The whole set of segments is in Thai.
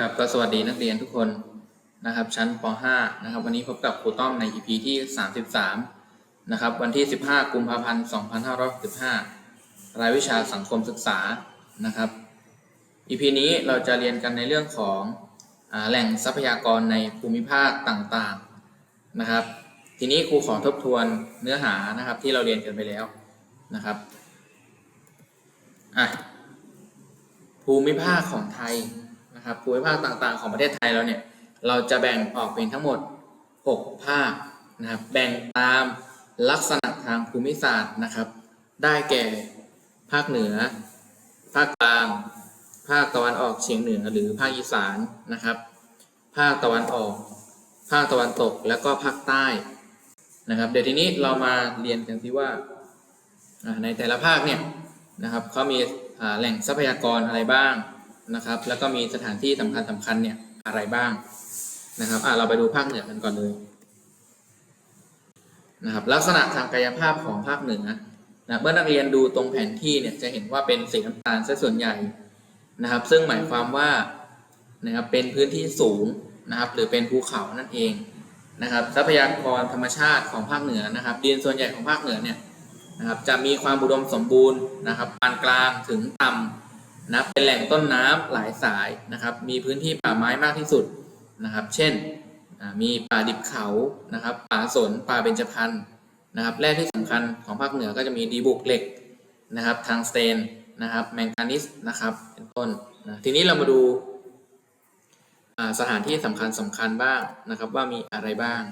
ครับก็สวัสดีนักเรียนทุกคนนะครับ ชั้นป .5 นะครับ วันนี้พบกับครูต้อมใน EP ที่ 33 นะครับ วันที่ 15 กุมภาพันธ์ 2565 รายวิชาสังคมศึกษานะครับ EP นี้เราจะเรียนกันในเรื่องของอแหล่งทรัพยากรในภูมิภาคต่างๆนะครับ ทีนี้ครูขอทบทวนเนื้อหานะครับที่เราเรียนกันไปแล้วนะครับอะภูมิภาคของไทย นะครับภูมิภาคต่างๆ ของประเทศไทยเราเนี่ยเราจะแบ่งออกเป็นทั้งหมด 6 ภาคนะครับแบ่งตามลักษณะทางภูมิศาสตร์นะครับ ได้แก่ภาคเหนือ ภาคกลาง ภาคตะวันออกเฉียงเหนือหรือภาคอีสานนะครับ ภาคตะวันออก ภาคตะวันตกแล้วก็ภาคใต้นะครับ เดี๋ยวทีนี้เรามาเรียนกันสิว่าอ่าในแต่ละภาคเนี่ยนะครับเขามีแหล่งทรัพยากรอะไรบ้าง นะครับ แล้วก็มีสถานที่สำคัญสำคัญเนี่ยอะไรบ้างนะครับอ่าเราไปดูภาคเหนือกันก่อนเลยนะครับลักษณะทางกายภาพของภาคเหนือนะเมื่อนักเรียนดูตรงแผนที่เนี่ยจะเห็นว่าเป็นสีน้ำตาลซะส่วนใหญ่นะครับ ซึ่งหมายความว่านะครับเป็นพื้นที่สูงนะครับ หรือเป็นภูเขานั่นเองนะครับ ทรัพยากรธรรมชาติของภาคเหนือนะครับดินส่วนใหญ่ของภาคเหนือเนี่ยนะครับจะมีความอุดมสมบูรณ์นะครับปานกลางถึงต่ำ นะเป็นแหล่งต้นน้ำหลายสายนะครับ มีพื้นที่ป่าไม้มากที่สุดนะครับ เช่นมีป่าดิบเขานะครับ ป่าสนป่าเบญจพรรณนะครับแร่ที่สำคัญของภาคเหนือก็จะมีดีบุกเหล็กนะครับ ทางสเตนนะครับแมงกานิสนะครับเป็นต้นนะทีนี้เรามาดูสถานที่สำคัญสำคัญบ้างนะครับ ว่ามีอะไรบ้าง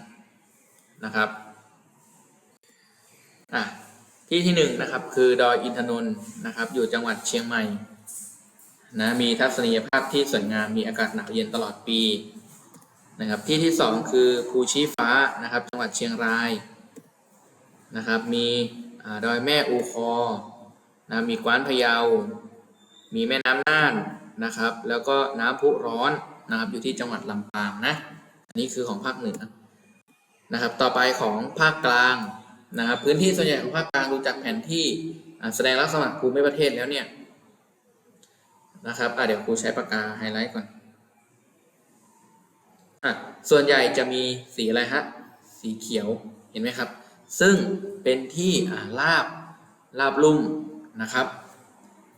นะครับอะที่ที่หนึ่งนะครับคือดอยอินทนนท์นะครับ อยู่จังหวัดเชียงใหม่ นะมีทัศนียภาพที่สวยงามมีอากาศหนาวเย็นตลอดปีนะครับที่ที่สองคือภูชี้ฟ้านะครับจังหวัดเชียงรายนะครับมีอดอยแม่อูคอนะมีกว้านพะเยา มีแม่น้ำน่านนะครับ แล้วก็น้ำพุร้อนนะครับอยู่ที่จังหวัดลำปางนะอันนี้คือของภาคเหนือนะครับต่อไปของภาคกลางนะครับพื้นที่ส่วนใหญ่ของภาคกลางดูจากแผนที่แสดงลักษณะภูมิประเทศแล้วเนี่ย นะครับอะเดี๋ยวครูใช้ปากกาไฮไลท์ก่อนอะส่วนใหญ่จะมีสีอะไรฮะสีเขียวเห็นไหมครับ ซึ่งเป็นที่อ่าราบราบลุ่มนะครับ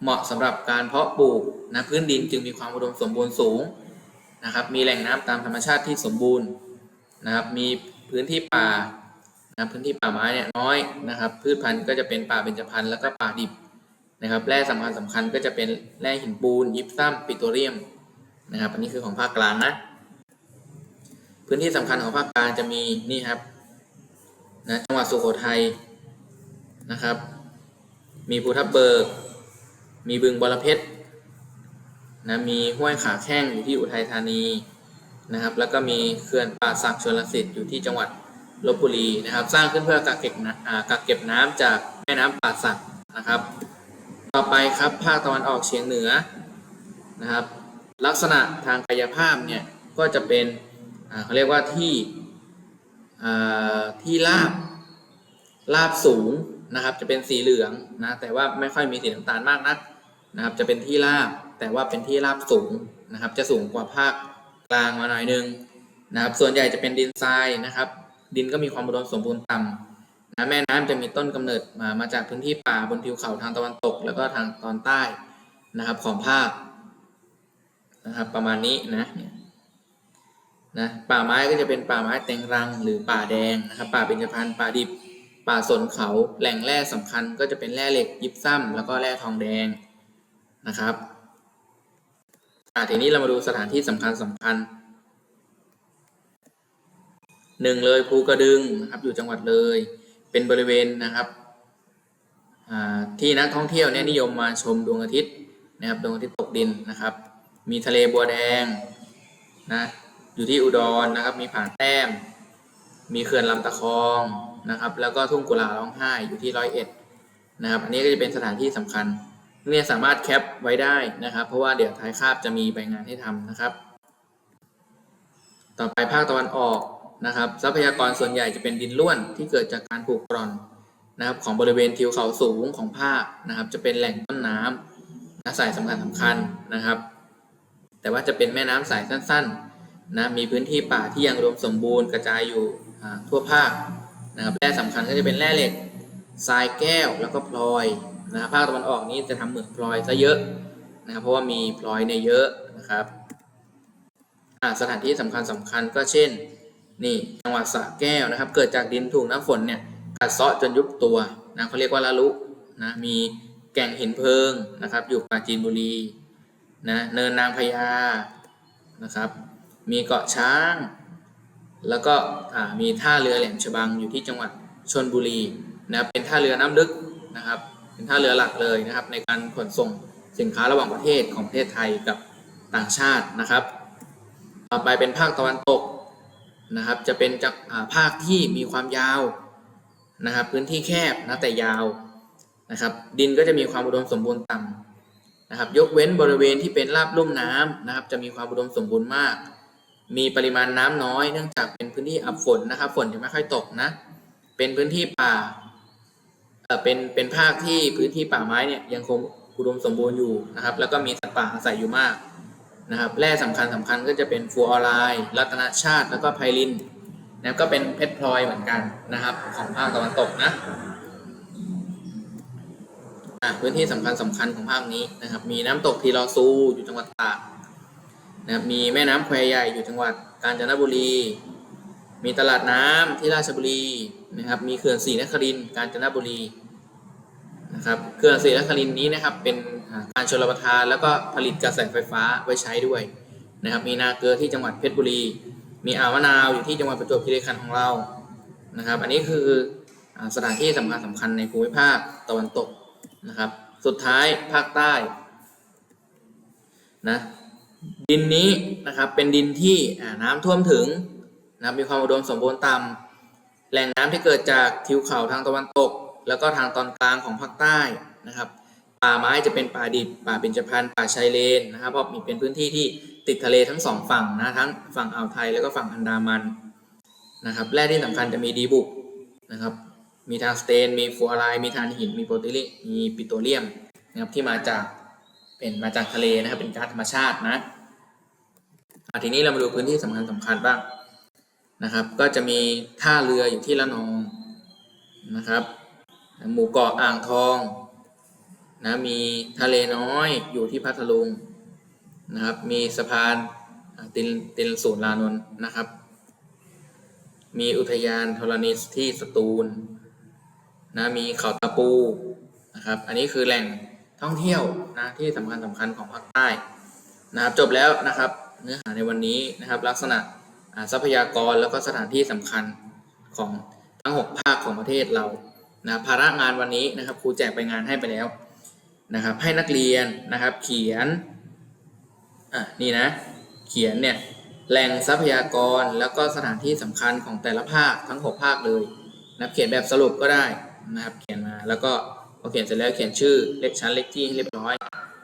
เหมาะสำหรับการเพาะปลูกนะพื้นดินจึงมีความอุดมสมบูรณ์สูงนะครับ มีแหล่งน้ำตามธรรมชาติที่สมบูรณ์นะครับมีพื้นที่ป่านะพื้นที่ป่าไม้เนี่ยน้อยนะครับ พืชพันธุ์ก็จะเป็นป่าเบญจพรรณแล้วก็ป่าดิบ นะครับแร่สำคัญสำคัญก็จะเป็นแร่หินปูนยิปซัมปิโตรเลียมนะครับอันนี้คือของภาคกลางนะ พื้นที่สำคัญของภาคกลางจะมีนี่ครับนะจังหวัดสุโขทัยนะครับ มีภูทับเบิก มีบึงบรเพชรนะมีห้วยขาแข้งอยู่ที่อุทัยธานีนะครับ แล้วก็มีเขื่อนป่าสักชลสิทธิ์อยู่ที่จังหวัดลบบุรีนะครับ สร้างขึ้นเพื่อกักเก็บน้ำอ่ากักเก็บน้ำจากแม่น้ำป่าสักนะครับ ต่อไปครับภาคตะวันออกเฉียงเหนือนะครับ ลักษณะทางกายภาพเนี่ยก็จะเป็นเขาเรียกว่าที่ที่ราบราบสูงนะครับจะเป็นสีเหลืองนะแต่ว่าไม่ค่อยมีสีน้ำตาลมากนักนะครับ จะเป็นที่ราบแต่ว่าเป็นที่ราบสูงนะครับ จะสูงกว่าภาคกลางมาหน่อยนึงนะครับ ส่วนใหญ่จะเป็นดินทรายนะครับ ดินก็มีความอุดมสมบูรณ์ต่ำ นะแม่น้ำจะมีต้นกำเนิดมามาจากพื้นที่ป่าบนทิวเขาทางตะวันตก แล้วก็ทางตอนใต้นะครับของภาคนะครับประมาณนี้นะนะป่าไม้ก็จะเป็นป่าไม้แตงรังหรือป่าแดงนะครับป่าเบญจพรรณป่าดิบ ป่าสนเขาแหล่งแร่สำคัญก็จะเป็นแร่เหล็กยิบซ้ำแล้วก็แร่ทองแดงนะครับอ่าทีนี้เรามาดูสถานที่สำคัญสำคัญหนึ่งเลยภูกระดึงนะครับอยู่จังหวัดเลย เป็นบริเวณนะครับที่นักท่องเที่ยวเนี่ยนิยมมาชมดวงอาทิตย์นะครับดวงอาทิตย์ตกดินนะครับ มีทะเลบัวแดงนะอยู่ที่อุดรนะครับมีผาแต้ม มีเขื่อนลำตะคองนะครับ แล้วก็ทุ่งกุลาร้องไห้อยู่ที่ร้อยเอ็ดนะครับ อันนี้ก็จะเป็นสถานที่สำคัญเรียสามารถแคปไว้ได้นะครับ เพราะว่าเดี๋ยวท้ายคาบจะมีใบงานให้ทำนะครับ ต่อไปภาคตะวันออก นะครับ ทรัพยากรส่วนใหญ่จะเป็นดินร่วนที่เกิดจากการผุกร่อนนะครับ ของบริเวณทิวเขาสูงของภาคนะครับ จะเป็นแหล่งต้นน้ำนะสายสำคัญสำคัญนะครับ แต่ว่าจะเป็นแม่น้ำสายสั้นๆนะมีพื้นที่ป่าที่ยังอุดมสมบูรณ์กระจายอยู่ทั่วภาคนะครับแร่สำคัญก็จะเป็นแร่เหล็กทรายแก้วแล้วก็พลอยนะภาคตะวันออกนี้จะทำเหมืองพลอยซะเยอะนะครับเพราะว่ามีพลอยเนี่ยเยอะนะครับสถานที่สำคัญสำคัญก็เช่น นี่จังหวัดสระแก้วนะครับ เกิดจากดินถูกน้ำฝนเนี่ยกัดเซาะจนยุบตัวนะเขาเรียกว่าละลุนะมีแก่งหินเพิงนะครับ อยู่ปราจีนบุรีนะเนินนางพญานะครับ มีเกาะช้าง แล้วก็มีท่าเรือแหลมฉบังอยู่ที่จังหวัดชนบุรีนะเป็นท่าเรือน้ำลึกนะครับ เป็นท่าเรือหลักเลยนะครับ ในการขนส่งสินค้าระหว่างประเทศของประเทศไทยกับต่างชาตินะครับ ต่อไปเป็นภาคตะวันตก นะครับ จะเป็นจากภาคที่มีความยาวนะครับ พื้นที่แคบนะแต่ยาวนะครับ ดินก็จะมีความอุดมสมบูรณ์ต่ำนะครับ ยกเว้นบริเวณที่เป็นราบลุ่มน้ำนะครับ จะมีความอุดมสมบูรณ์มาก มีปริมาณน้ำน้อย เนื่องจากเป็นพื้นที่อับฝนนะครับ ฝนจะไม่ค่อยตกนะ เป็นพื้นที่ป่าเออเป็นเป็นภาคที่พื้นที่ป่าไม้เนี่ยยังคงอุดมสมบูรณ์อยู่นะครับ แล้วก็มีสัตว์ป่าอาศัยอยู่มาก นะครับแร่สำคัญสำคัญก็จะเป็นฟูออไรด์รัตนชาติ แล้วก็ไพลินนะก็เป็นเพชรพลอยเหมือนกันนะครับ ของภาคตะวันตกนะอะพื้นที่สำคัญสำคัญของภาคนี้นะครับ มีน้ำตกทีลอซูอยู่จังหวัดตากนะครับมีแม่น้ำแควใหญ่อยู่จังหวัดกาญจนบุรี มีตลาดน้ำที่ราชบุรีนะครับ มีเขื่อนศรีนครินทร์กาญจนบุรี นะครับเขื่อนศรีนครินทร์นี้นะครับเป็นการชลประทานแล้วก็ผลิตกระแสไฟฟ้าไว้ใช้ด้วยนะครับมีนาเกลือที่จังหวัดเพชรบุรี มีอ่าวมะนาวอยู่ที่จังหวัดประจวบคีรีขันธ์ของเรานะครับ อันนี้คือสถานที่สำคัญสำคัญในภูมิภาคตะวันตกนะครับ สุดท้ายภาคใต้นะดินนี้นะครับเป็นดินที่น้ำท่วมถึงนะมีความอุดมสมบูรณ์ต่ำแหล่งน้ำที่เกิดจากทิวเขาทางตะวันตก แล้วก็ทางตอนกลางของภาคใต้นะครับ ป่าไม้จะเป็นป่าดิบ ป่าเบญจพรรณป่าชายเลนนะครับเพราะมีเป็นพื้นที่ที่ติดทะเลทั้งสองฝั่งนะทั้งฝั่งอ่าวไทยแล้วก็ฝั่งอันดามันนะครับแร่ที่สำคัญจะมีดีบุกนะครับ มีทางสเตน มีฟูออไรมีทานหิน มีโปรตีนมีปิโตรเลียมนะครับที่มาจากเป็นมาจากทะเลนะครับเป็นก๊าซธรรมชาตินะอะทีนี้เรามาดูพื้นที่สำคัญสำคัญบ้างนะครับ ก็จะมีท่าเรืออยู่ที่ละนองนะครับ หมู่เกาะอ่างทองนะมีทะเลน้อยอยู่ที่พัทลุงนะครับ มีสะพานตินตินสูนลานนท์นะครับ มีอุทยานธรณีที่สตูลนะมีเขาตะปูนะครับ อันนี้คือแหล่งท่องเที่ยวนะที่สำคัญสำคัญของภาคใต้นะครับ จบแล้วนะครับ เนื้อหาในวันนี้นะครับ ลักษณะทรัพยากรแล้วก็สถานที่สำคัญของทั้ง 6 ภาคของประเทศเรา นะภาระงานวันนี้นะครับครูแจกไปงานให้ไปแล้วนะครับให้นักเรียนนะครับเขียนอะนี่นะเขียนเนี่ยแหล่งทรัพยากรแล้วก็สถานที่สำคัญของแต่ละภาคทั้ง6ภาคเลยนะเขียนแบบสรุปก็ได้นะครับเขียนมาแล้วก็พอเขียนเสร็จแล้วเขียนชื่อเลขชั้นเลขที่ให้เรียบร้อย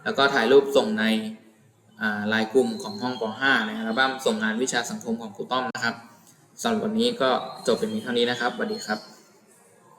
แล้วก็ถ่ายรูปส่งในลายกลุ่มของห้องป .5 ในอัลบั้มส่งงานวิชาสังคมของครูต้อมนะครับสำหรับวันนี้ก็จบเป็นเพียงเท่านี้นะครับสวัสดีครับ